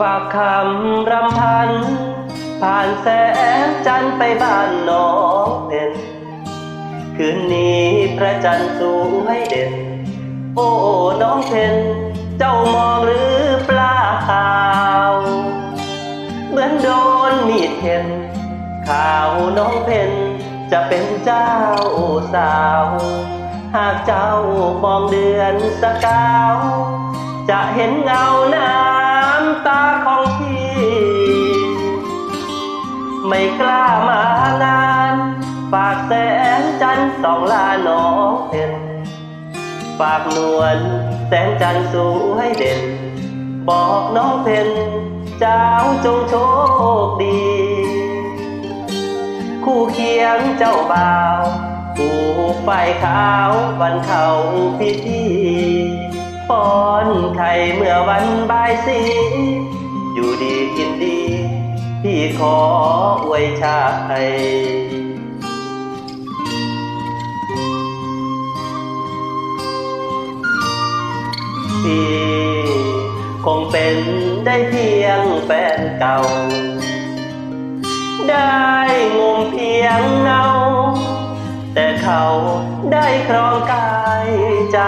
ฝากคำรำพัน ผ่านแสงจันไปบ้านน้องเด่นคืนนี้พระจันทร์สวยเด่น โอ้น้องเพนเจ้ามองหรือเปล่าเหมือนโดนมีดเห็นข่าวน้องเพนจะเป็นเจ้าสาว หากเจ้ามองเดือนสกาว จะเห็นเงาหน้าำตาของพี่ ไม่กล้ามางาน ฝากแสงจันทร์สองลาน้องเพนฝากนวลแสงจันทร์สวยเด่น บอกน้องเพนเจ้าจงโชคดี คู่เคียงเจ้าบ่าวผูกไฟขาววันเขาพิธีป้อนไข่เมื่อวันบายสี อยู่ดีกินดี พี่ขออวยชาติพี่คงเป็นได้เพียงแฟนเก่า ได้งมเพียงเงา แต่เขาได้ครองกายใจ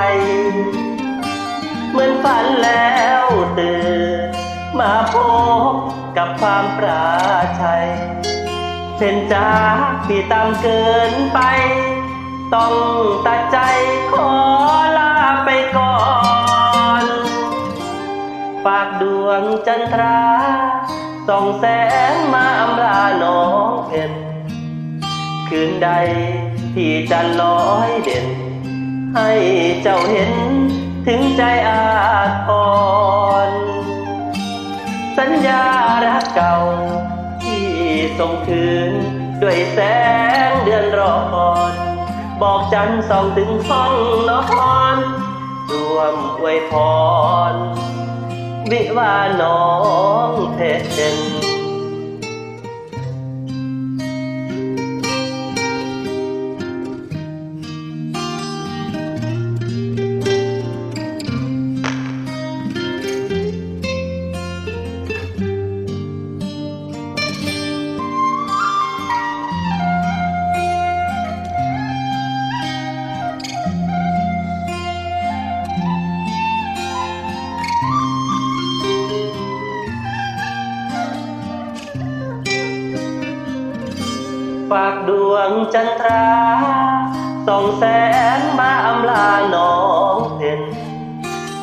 เหมือนฝันแล้วตื่น มาพบกับความปราชัยเป็นจ้าพี่ตามเกินไป ต้องตัดใจขอลาไปก่อน ฝากดวงจันทราส่องแสงมาอำลาน้องเพนคืนใดที่จันลอยเด่น ให้เจ้าเห็นถึงใจอาทร เก่า ที่ส่งคืน ด้วยแสงเดือนรอนบอกจันทร์ส่องถึงห้องนอนรวมอวยพร วิวาน้องเพน ฝากดวงจันทราส่องแสงมาอำลาน้องเพน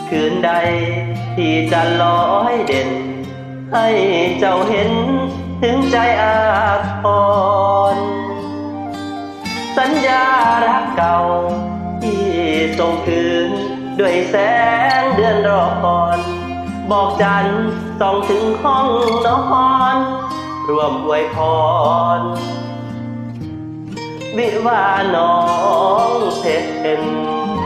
คืนใดที่จะลอยเด่น ให้เจ้าเห็นถึงใจอาทรสัญญารักเก่า ที่ส่งคืน ด้วยแสงเดือนรอคอนบอกจันส่องถึงห้องนอน รวมอวยพร วิวาน้องเพชร